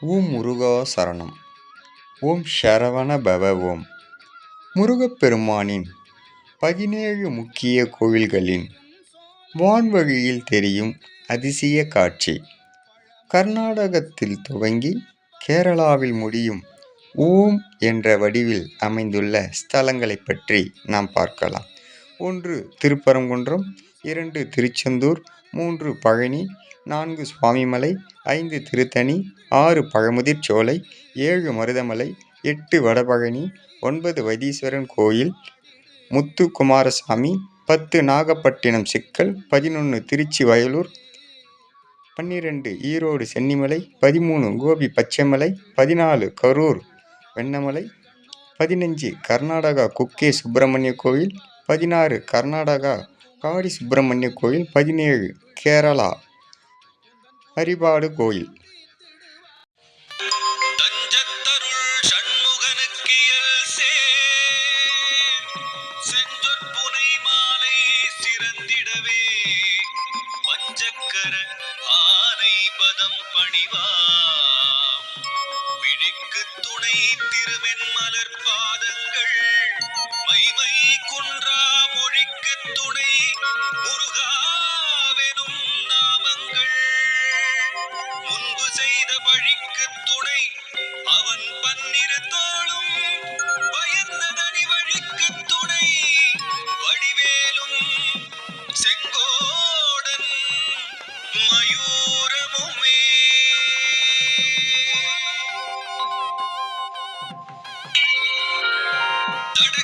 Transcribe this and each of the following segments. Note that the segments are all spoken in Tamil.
ஓம் முருகா சரணம். ஓம் சரவண பவ ஓம். முருகப்பெருமானின் பதினேழு முக்கிய கோவில்களின் வான்வழியில் தெரியும் அதிசய காட்சி. கர்நாடகத்தில் துவங்கி கேரளாவில் முடியும் ஓம் என்ற வடிவில் அமைந்துள்ள ஸ்தலங்களை பற்றி நாம் பார்க்கலாம். ஒன்று திருப்பரங்குன்றம் இரண்டு திருச்செந்தூர் மூன்று பழனி நான்கு சுவாமிமலை ஐந்து திருத்தணி ஆறு பழமுதிர் சோலை ஏழு மருதமலை எட்டு வடபழனி ஒன்பது வைத்தீஸ்வரன் கோயில் முத்து குமாரசாமி பத்து நாகப்பட்டினம் சிக்கல் பதினொன்று திருச்சி வயலூர் பன்னிரெண்டு ஈரோடு சென்னிமலை பதிமூணு கோபி பச்சைமலை பதினாலு கரூர் வெண்ணமலை பதினஞ்சு கர்நாடகா குக்கே சுப்பிரமணிய கோயில் பதினாறு கர்நாடகா காடி சுப்பிரமணிய கோயில் பதினேழு கேரளா. ஹரிபாடு கோயில்.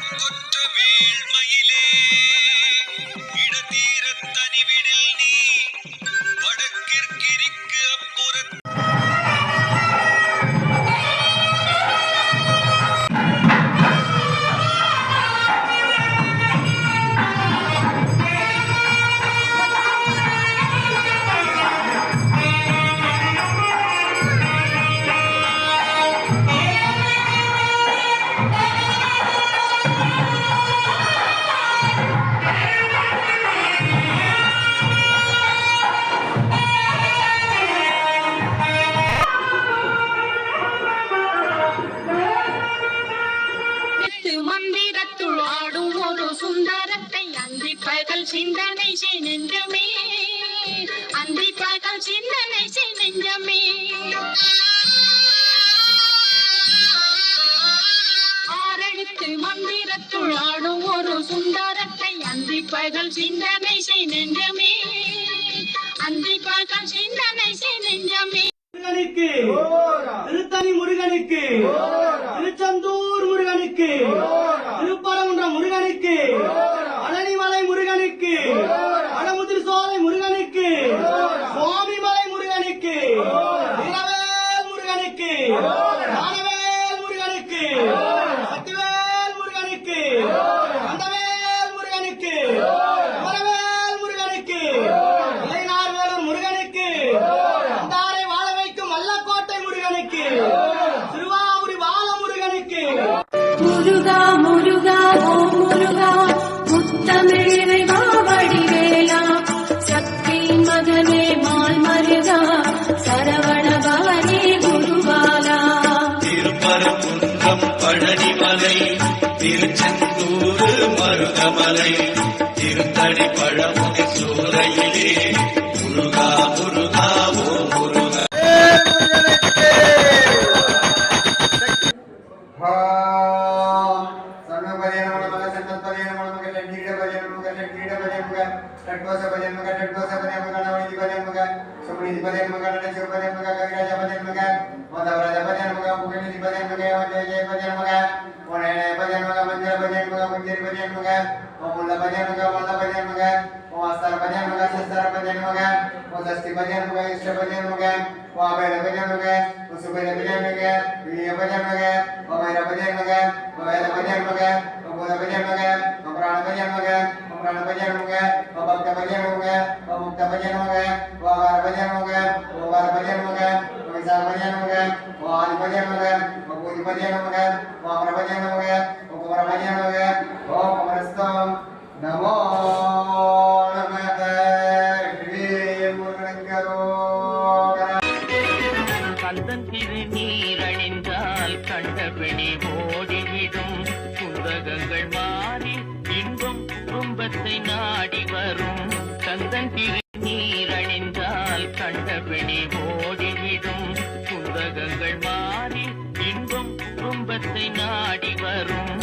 தடக்கொற்ற வேள்மயிலே அந்தி பகல் சிந்தனை செய் நெஞ்சமே ஆறெழுத்து மந்திரத்துள் ஆடும் ஒரு சுந்தரத்தை அந்தி பகல் சிந்தனை செய் நெஞ்சமே. அந்தி பகல் சிந்தனை செய் நெஞ்சமே. முருகனுக்கு. திருத்தணி முருகனுக்கு. கமலை மருதமலை திருத்தணி பழமுதி சூறையிலே முருகா முருகா पुनीत पदे मगा नरेश पदे मगा कविराज पदे मगा मधवराज पदे मगा मुगेंद्र पदे मगा वजय जय पदे मगा वणेने पदे मगा मंजर पदे मगा मंजर पदे मगा ओमुल्ला पदे मगा वल्ला पदे मगा ओस्तर पदे मगा सस्तर पदे मगा ओदस्ति पदे मगा इष्ट पदे मगा वाबेर पदे मगा उसुबेर पदे मगा विय पदे मगा ओमेर पदे मगा ओवेर पदे मगा ओबोर पदे मगा ओप्राण पदे मगा प्राण भजन हो गया व भक्त भजन हो गया व मुक्त भजन हो गया व आगार भजन हो गया व वार भजन हो गया व विशाल भजन हो गया व आदि भजन हो गया व पूरी भजन हो गया கண்டபடி ஓடிவிடும் குந்தகங்கள் மாறி இன்பம் குடும்பத்தை நாடி வரும்.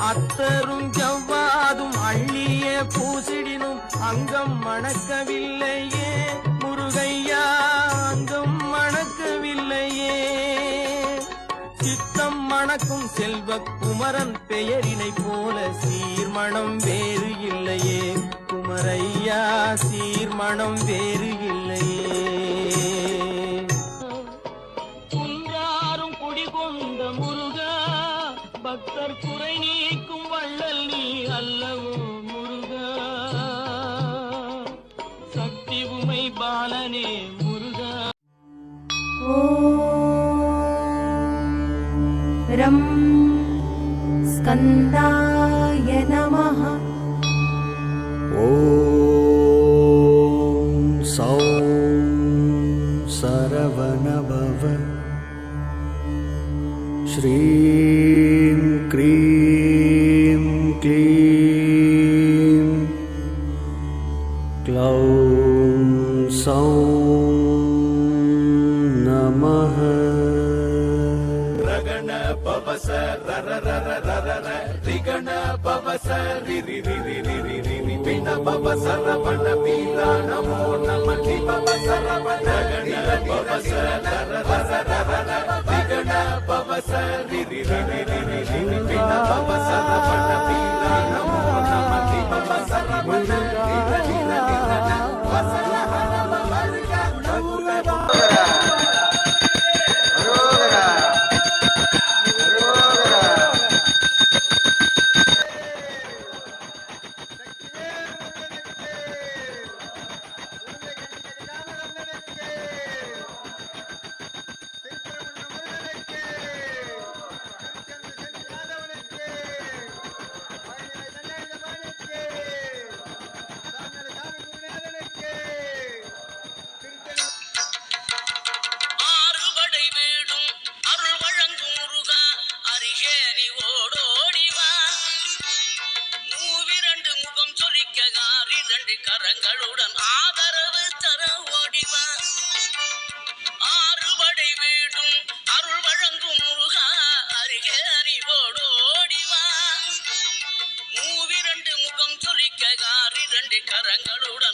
அத்தரும் ஜவ்வாதும் அள்ளியே பூசிடினும் அங்கம் மணக்கவில்லையே. முருகையா அங்கம் மணக்கவில்லையே. சித்தம் மணக்கும் செல்வ குமரன் பெயரினை போல சீர்மணம் வேறு இல்லையே. குமரையா சீர்மணம் வேறு இல்லை स्कन्दाय नमः। ॐ सौं सरवणभव। श्रीं क्रीं क्लीं ரிகண பவச ரிரி ரிரி ரிரி ரிரி பிண பவசர பண பீல நமோ நம கி பவசர பண ரிகண ஓடோடிவா மூவிரண்டு முகம் சொலிக்க கார் இரண்டு கரங்களுடன் ஆதரவு தர ஓடிவா. ஆறுபடை வீடும் அருள் வழங்கும் முருகா அருகே அறிவோடு ஓடிவா. மூவிரண்டு முகம் சொலிக்க கார் இரண்டு கரங்களுடன்